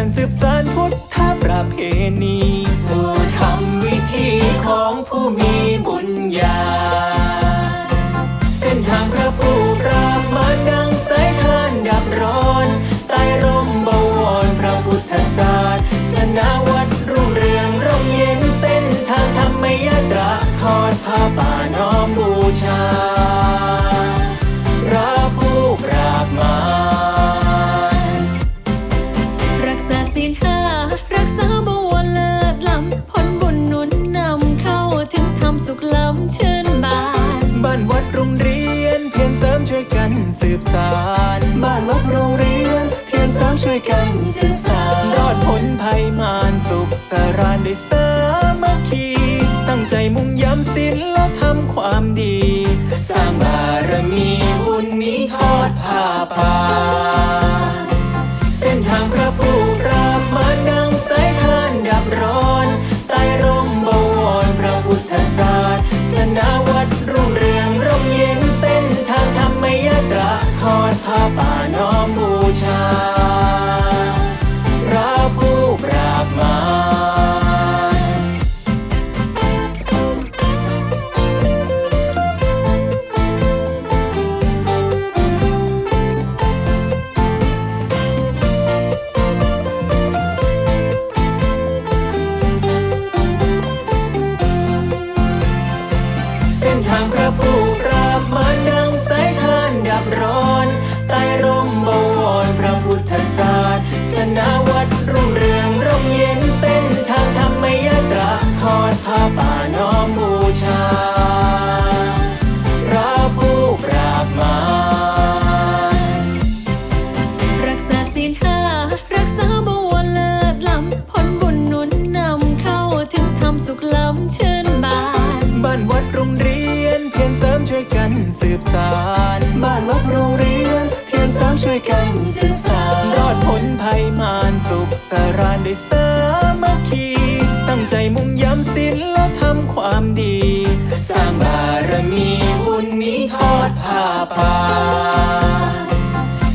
กันสืบสานพุทธประเพณีสู่ธรรมวิธีของผู้มีบุญญา เส้นทางพระผู้ปราบมารดังสายทานดับร้อนใต้ร่มบวรพระพุทธศาสนาวัดรุ่งเรืองร่มเย็นเส้นทางธรรมยตราทอดผ้าป่าน้อมบูชา สืบสารบ้านวัดโรงเรียน เพียรสามช่วยกันสืบสานรอดพ้นภัยมารสุขสารานได้สามัคคี ตั้งใจมุ่งย้ำศีลและทำความดี สร้างบารมีบุญนี้ทอดผ้าป่า ผ้าป่าน้อมบูชา รียน เพียรเสริมช่วยกันสืบสารบ้านวัดโรงเรียน เพียรสามช่วยกันสืบสานรอดพ้นภัยมารสุขสารานได้สามัคคีตั้งใจมุ่งย้ำศีลและทำความดี สร้างบารมีบุญนี้ทอดผ้าป่า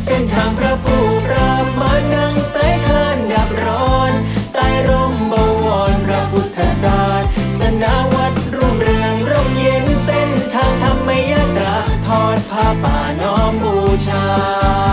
เส้นทางพระผู้ปราบมารดังสายทานดับร้อนใต้ร่มบวรพระพุทธศาสนาวัดรุ่งเรือง ผ้าป่าน้อมบูชา